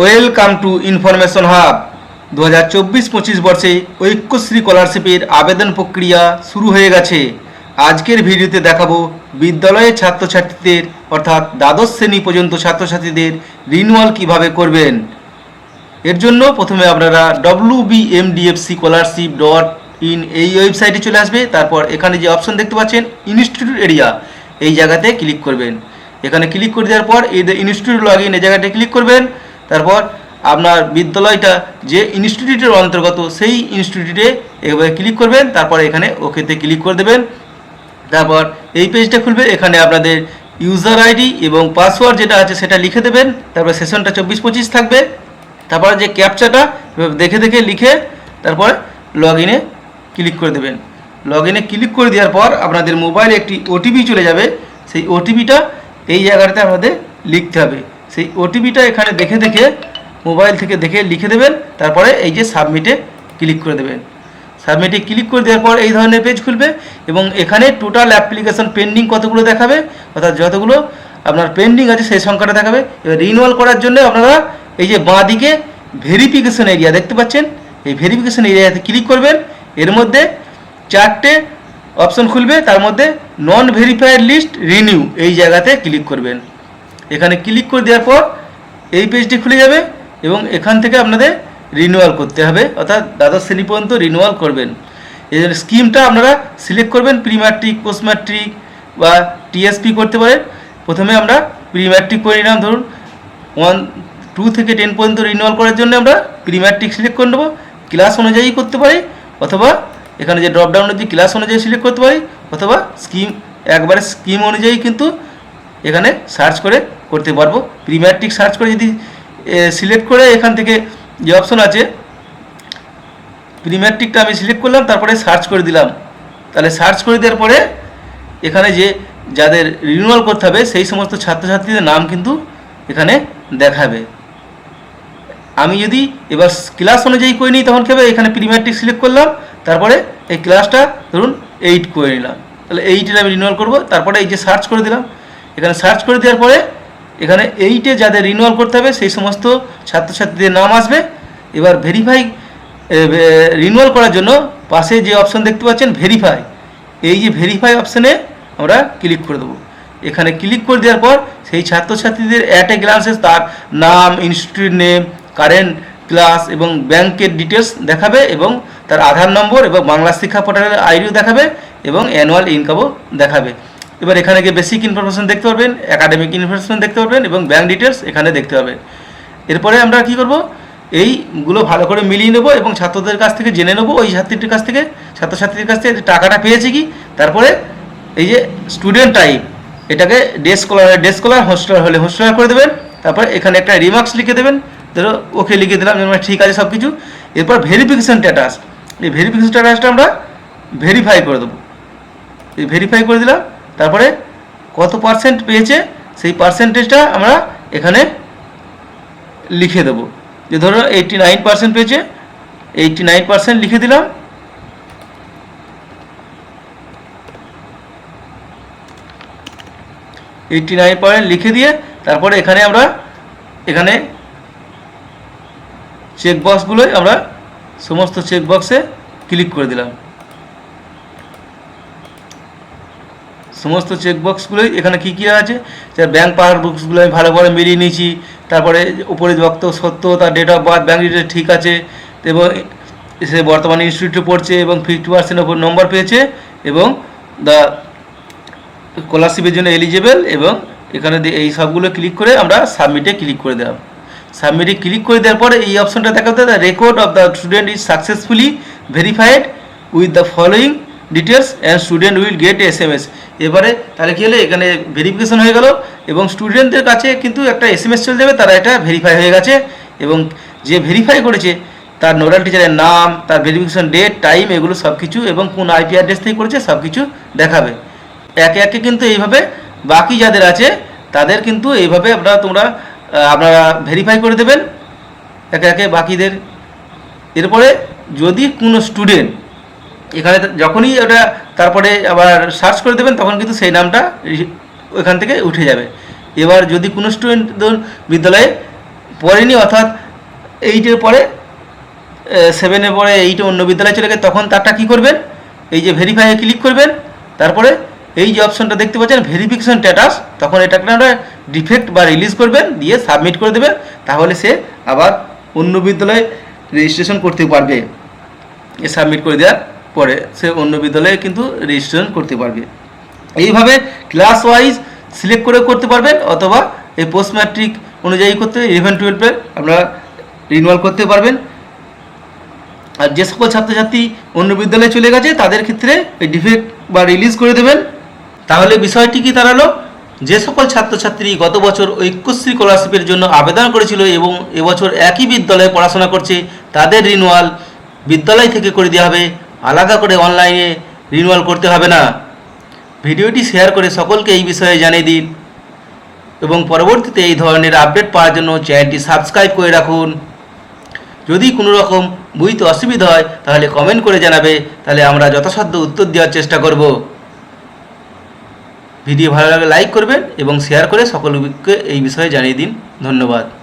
Welcome to information hub. দু হাজার চব্বিশ পঁচিশ বর্ষে ঐক্যশ্রী স্কলারশিপের আবেদন প্রক্রিয়া শুরু হয়ে গেছে। আজকের ভিডিওতে দেখাবো বিদ্যালয়ের ছাত্রছাত্রীদের, অর্থাৎ দ্বাদশ শ্রেণি পর্যন্ত ছাত্রছাত্রীদের রিনুয়াল কীভাবে করবেন? এর জন্য প্রথমে আপনারা W B M scholarship dot in এই ওয়েবসাইটে চলে আসবে। তারপর এখানে যে অপশন দেখতে পাচ্ছেন ইনস্টিটিউট এরিয়া এই জায়গাতে ক্লিক করবেন। এখানে ক্লিক করে দেওয়ার পর এই ইনস্টিটিউট লগ ইন এই জায়গাতে ক্লিক করবেন। তারপর আপনার বিদ্যালয়টা যে ইনস্টিটিউটের অন্তর্গত, সেই ইনস্টিটিউটে এভাবে ক্লিক করবেন, তারপর এখানে ওকেতে ক্লিক করে দেবেন। তারপর এই পেজটা খুলবে এখানে আপনাদের ইউজার আইডি এবং পাসওয়ার্ড যেটা আছে সেটা লিখে দেবেন। তারপর সেশনটা চব্বিশ পঁচিশ থাকবে। তারপর যে ক্যাপচাটা দেখে দেখে লিখে তারপর লগ ইনে ক্লিক করে দেবেন। লগ ইনে ক্লিক করে দেওয়ার পর আপনাদের মোবাইলে একটি ওটিপি চলে যাবে। সেই ওটিপিটা এই জায়গাটাতে আমাদের লিখতে হবে। সেই ওটিপিটা এখানে দেখে দেখে মোবাইল থেকে দেখে লিখে দেবেন, তারপরে এই যে সাবমিটে ক্লিক করে দেবেন। সাবমিটে ক্লিক করে দেওয়ার পর এই ধরনের পেজ খুলবে এবং এখানে টোটাল অ্যাপ্লিকেশন পেন্ডিং কতগুলো দেখাবে, অর্থাৎ যতগুলো আপনার পেন্ডিং আছে সেই সংখ্যাটা দেখাবে। এবার রিনুয়াল করার জন্য আপনারা এই যে বাঁ দিকে ভেরিফিকেশন এরিয়া দেখতে পাচ্ছেন, এই ভেরিফিকেশন এরিয়াতে ক্লিক করবেন। এর মধ্যে চারটে অপশন খুলবে, তার মধ্যে নন ভেরিফাইড লিস্ট রিনিউ এই জায়গাতে ক্লিক করবেন। এখানে ক্লিক করে দেওয়ার পর এই পেজটি খুলে যাবে এবং এখান থেকে আপনাদের রিনিউয়াল করতে হবে। অর্থাৎ দ্বাদশ শ্রেণি পর্যন্ত রিনিউয়াল করবেন। এই জন্য স্কিমটা আপনারা সিলেক্ট করবেন প্রি ম্যাট্রিক পোস্ট ম্যাট্রিক বা টিএসপি করতে পারেন। প্রথমে আমরা প্রি ম্যাট্রিক করে নিলাম। ধরুন ওয়ান টু থেকে টেন পর্যন্ত রিনিউয়াল করার জন্য আমরা প্রি ম্যাট্রিক সিলেক্ট করে নেব। ক্লাস অনুযায়ী করতে পারি অথবা এখানে যে ড্রপ ডাউন যে ক্লাস অনুযায়ী সিলেক্ট করতে পারি অথবা স্কিম একবারে স্কিম অনুযায়ী কিন্তু এখানে সার্চ করে করতে পারব। প্রি ম্যাট্রিক সার্চ করে যদি সিলেক্ট করে এখান থেকে যে অপশন আছে প্রিম্যাট্রিকটা আমি সিলেক্ট করলাম, তারপরে সার্চ করে দিলাম। তাহলে সার্চ করে দেওয়ার পরে এখানে যে যাদের রিনিউয়াল করতে হবে, সেই সমস্ত ছাত্রছাত্রীদের নাম কিন্তু এখানে দেখাবে। আমি যদি এবার ক্লাস অনুযায়ী করে নিই, তখন কী হবে? এখানে প্রিম্যাট্রিক সিলেক্ট করলাম, তারপরে এই ক্লাসটা ধরুন এইট করে নিলাম। তাহলে এইটের আমি রিনিউয়াল করব, তারপরে এই যে সার্চ করে দিলাম এখানে সার্চ করে দেওয়ার পরে এখানে এইটে যাদের রিনিউয়াল করতে হবে, সেই সমস্ত ছাত্রছাত্রীদের নাম আসবে। এবার ভেরিফাই রিনিউয়াল করার জন্য পাশে যে অপশন দেখতে পাচ্ছেন ভেরিফাই এই যে ভেরিফাই অপশানে আমরা ক্লিক করে দেবো। এখানে ক্লিক করে দেওয়ার পর সেই ছাত্রছাত্রীদের অ্যাট এ গ্লান্সে তার নাম ইনস্টিটিউট নেম কারেন্ট ক্লাস এবং ব্যাংকের ডিটেলস দেখাবে এবং তার আধার নম্বর এবং বাংলা শিক্ষা পোর্টালের আইডিও দেখাবে এবং অ্যানুয়াল ইনকামও দেখাবে। এবার এখানে গিয়ে বেসিক ইনফরমেশন দেখতে পারবেন একাডেমিক ইনফরমেশন দেখতে পারবেন এবং ব্যাংক ডিটেলস এখানে দেখতে পাবেন। এরপরে আমরা কি করব? এইগুলো ভালো করে মিলিয়ে নেব এবং ছাত্রদের কাছ থেকে জেনে নেব, ওই ছাত্রীটির কাছ থেকে, ছাত্রছাত্রীর কাছ থেকে টাকাটা পেয়েছে কি? তারপরে এই যে স্টুডেন্ট টাইপ এটাকে day scholar day scholar hostel হলে হোস্টেলার করে দেবেন। তারপরে এখানে একটা রিমার্কস লিখে দেবেন। ধরো, ওকে লিখে দিলাম যেমন ঠিক আছে সব কিছু এরপর ভেরিফিকেশান স্ট্যাটাস এই ভেরিফিকেশান স্ট্যাটাসটা আমরা ভেরিফাই করে দেবো। এই ভেরিফাই করে দিলাম। তারপরে কত পার্সেন্ট পেয়েছে, সেই পার্সেন্টেজটা আমরা এখানে লিখে দেবো। যে ধরো এইটটি নাইন পার্সেন্ট পেয়েছে এইটটি নাইন পার্সেন্ট লিখে দিলাম। এইটটি নাইন পার্সেন্ট লিখে দিয়ে তারপরে এখানে আমরা, এখানে চেক বক্সগুলোই আমরা সমস্ত চেকবক্সে ক্লিক করে দিলাম। সমস্ত চেক বক্সগুলোই এখানে কী কী আছে? ব্যাঙ্ক পাওয়ার বুকসগুলো আমি ভালো করে মিলিয়ে নিয়েছি। তারপরে উপরে বক্ত সত্য, তার date of birth bank detail ঠিক আছে। এবং সে বর্তমানে ইনস্টিটিউটে পড়ছে এবং ফিফটি পার্সেন্ট ওপর নম্বর পেয়েছে এবং দ্য স্কলারশিপের জন্য এলিজেবল এবং এখানে এই সবগুলো ক্লিক করে আমরা সাবমিটে ক্লিক করে দিলাম। সাবমিটে ক্লিক করে দেওয়ার পরে এই অপশনটা দেখাতে record of the student is successfully verified with the following details and student will get S M S এবারে তাহলে কী হলো? এখানে ভেরিফিকেশন হয়ে গেল এবং স্টুডেন্টদের কাছে কিন্তু একটা এস এম এস চলে যাবে, তারা এটা ভেরিফাই হয়ে গেছে এবং যে ভেরিফাই করেছে, তার নোডাল টিচারের নাম, তার ভেরিফিকেশন ডেট টাইম এগুলো সব কিছু এবং কোন আইপি অ্যাড্রেস থেকে করেছে সব কিছু দেখাবে। একে একে কিন্তু এইভাবে বাকি যাদের আছে, তাদের কিন্তু এইভাবে আপনারা তোমরা আপনারা ভেরিফাই করে দেবেন। একে একে বাকিদের। এরপরে যদি কোনো স্টুডেন্ট এখানে যখনই ওটা তারপরে আবার সার্চ করে দেবেন, তখন কিন্তু সেই নামটা ওইখান থেকে উঠে যাবে। এবার যদি কোনো স্টুডেন্ট ধরুন বিদ্যালয়ে পড়েনি, অর্থাৎ এইটের পরে সেভেনের পরে এইটে অন্য বিদ্যালয়ে চলে গেছে তখন তারটা কী করবেন? এই যে ভেরিফাইয়ে ক্লিক করবেন, তারপরে এই যে অপশনটা দেখতে পাচ্ছেন ভেরিফিকেশন স্ট্যাটাস তখন এটাকে আপনারা ডিফেক্ট বা রিলিজ করবেন, দিয়ে সাবমিট করে দেবেন, তাহলে সে আবার অন্য বিদ্যালয়ে রেজিস্ট্রেশন করতে পারবে। এ সাবমিট করে দেওয়ার পরে সে অন্য বিদ্যালয়ে কিন্তু রেজিস্ট্রেশন করতে পারবে। এইভাবে ক্লাস ওয়াইজ সিলেক্ট করে করতে পারবেন অথবা এই পোস্ট ম্যাট্রিক অনুযায়ী করতে ইলেভেন টুয়েলভে আপনারা রিনুয়াল করতে পারবেন। আর যে সকল ছাত্রছাত্রী অন্য বিদ্যালয়ে চলে গেছে, তাদের ক্ষেত্রে এই ডিফেক্ট বা রিলিজ করে দেবেন। তাহলে বিষয়টি কি দাঁড়াল? যে সকল ছাত্রছাত্রী গত বছর ঐক্যশ্রী স্কলারশিপের জন্য আবেদন করেছিল এবং এবছর একই বিদ্যালয়ে পড়াশোনা করছে, তাদের রিনুয়াল বিদ্যালয় থেকে করে দেওয়া হবে। আলাদা করে অনলাইনে রিনুয়াল করতে হবে না। ভিডিওটি শেয়ার করে সকলকে এই বিষয়ে জানিয়ে দিন। এবং পরবর্তীতে এই ধরনের আপডেট পাওয়ার জন্য চ্যানেলটি সাবস্ক্রাইব করে রাখুন। যদি কোনো রকম বুঝতে অসুবিধা হয়, তাহলে কমেন্ট করে জানাবে। তাহলে আমরা যথাসাধ্য উত্তর দেওয়ার চেষ্টা করব। ভিডিও ভালো লাগলে লাইক করবেন এবং শেয়ার করে সকলকে এই বিষয়ে জানিয়ে দিন। ধন্যবাদ।